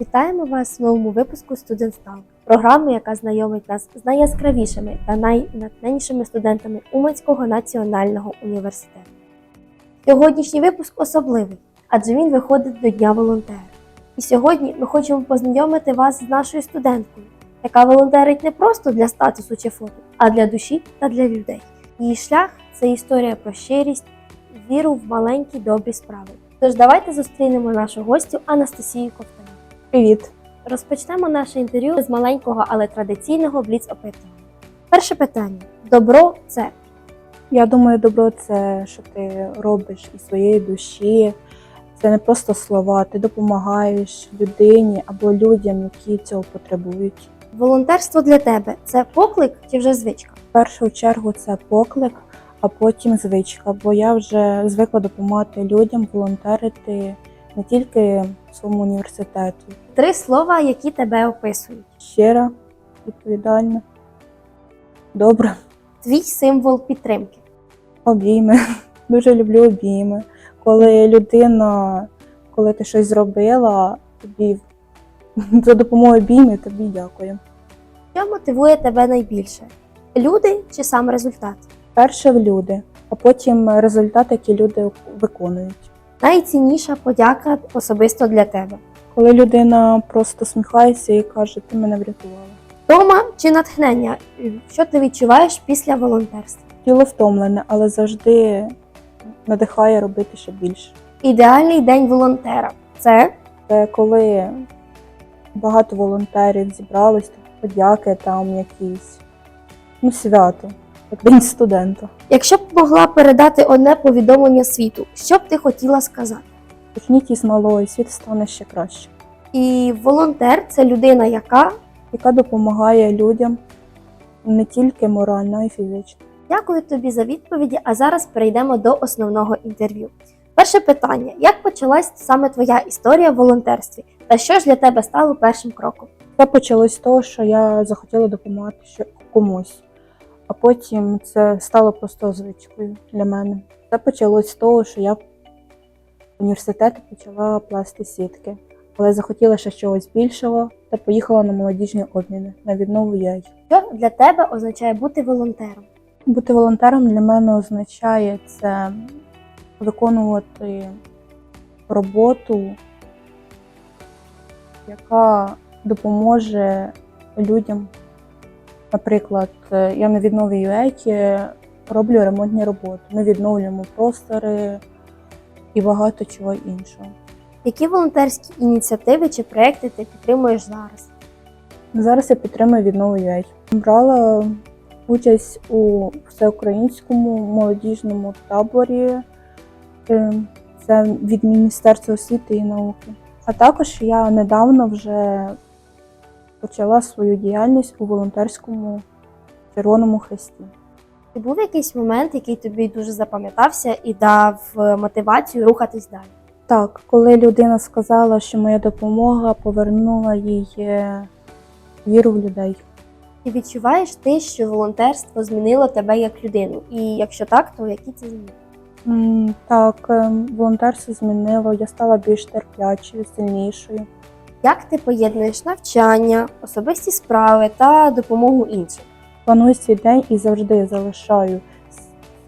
Вітаємо вас в новому випуску Student Talk, програми, яка знайомить нас з найяскравішими та найнатхненнішими студентами Уманського національного університету. Сьогоднішній випуск особливий, адже він виходить до Дня волонтера. І сьогодні ми хочемо познайомити вас з нашою студенткою, яка волонтерить не просто для статусу чи фото, а для душі та для людей. Її шлях це історія про щирість, віру в маленькі добрі справи. Тож давайте зустрінемо нашу гостю Анастасію Ковтану. Привіт. Розпочнемо наше інтерв'ю з маленького, але традиційного бліц опитування. Перше питання: добро це Я думаю, добро це що ти робиш із своєї душі. Це не просто слова, ти допомагаєш людині або людям, які цього потребують. волонтерство для тебе це поклик чи вже звичка? В першу чергу це поклик, а потім звичка, бо я вже звикла допомагати людям, волонтерити не тільки в своєму університеті. Три слова, які тебе описують. Щира, відповідальна, добра, Твій символ підтримки. обійми. Дуже люблю обійми. Коли людина, коли ти щось зробила, тобі за допомогою обіймів тобі дякую. Що мотивує тебе найбільше? Люди чи сам результат? Перше в люди, а потім результат, які люди виконують. Найцінніша подяка особисто для тебе. Коли людина просто сміхається і каже, ти мене врятувала. Втома чи натхнення? Що ти відчуваєш після волонтерства? Тіло втомлене, але завжди надихає робити ще більше. Ідеальний день волонтера це Це коли багато волонтерів зібрались, подяки там якісь, ну свято, день студента. якщо б могла передати одне повідомлення світу, що б ти хотіла сказати? Почніть із малого, і світ стане ще краще. І волонтер це людина, яка яка допомагає людям не тільки морально, а й фізично. Дякую тобі за відповіді. А зараз перейдемо до основного інтерв'ю. Перше питання: як почалась саме твоя історія в волонтерстві? Та що ж для тебе стало першим кроком? Це почалось з того, що я захотіла допомагати комусь, а потім це стало просто звичкою для мене. Це почалось з того, що я в університеті почала пласти сітки, але захотіла ще чогось більшого та поїхала на молодіжні обміни на віднову яй. Що для тебе означає бути волонтером? Бути волонтером для мене означає це виконувати роботу, яка допоможе людям. Наприклад, е, я на віднові юеті роблю ремонтні роботи. Ми відновлюємо простори і багато чого іншого. Які волонтерські ініціативи чи проекти ти підтримуєш зараз? Зараз я підтримую віднову UA. Брала участь у всеукраїнському молодіжному таборі. Е, Це від Міністерства освіти і науки. А також я недавно вже почала свою діяльність у волонтерському Червоному Хресті. Чи був якийсь момент, який тобі дуже запам'ятався і дав е, мотивацію рухатись далі? Так, коли людина сказала, що моя допомога повернула їй е, віру в людей. Чи відчуваєш ти, що волонтерство змінило тебе як людину? І якщо так, то які це зміни? Так, е, волонтерство змінило, я стала більш терплячою, сильнішою. Як ти поєднуєш навчання, особисті справи та допомогу іншим? Планую свій день і завжди залишаю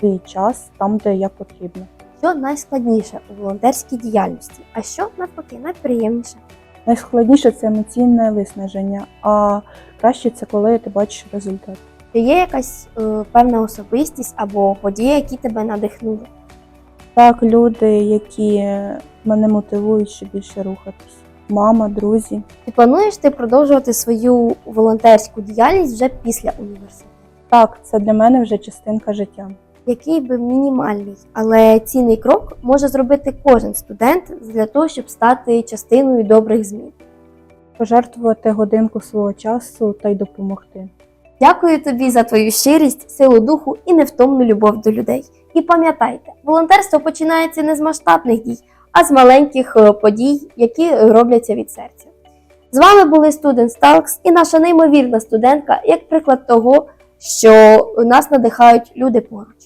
свій час там, де я потрібна. Що найскладніше у волонтерській діяльності, а що навпаки найприємніше? Найскладніше це емоційне виснаження, а краще це коли ти бачиш результат. Чи є якась е, певна особистість або подія, які тебе надихнули? Так, люди, які мене мотивують ще більше рухатись. Мама, друзі. Чи плануєш ти продовжувати свою волонтерську діяльність вже після університету? Так, це для мене вже частинка життя. Який би мінімальний, але цінний крок може зробити кожен студент для того, щоб стати частиною добрих змін? Пожертвувати годинку свого часу та й допомогти. Дякую тобі за твою щирість, силу духу і невтомну любов до людей. І пам'ятайте, волонтерство починається не з масштабних дій, а з маленьких е, подій, які робляться від серця. З вами були студент Сталкс і наша неймовірна студентка, як приклад того, що нас надихають люди поруч.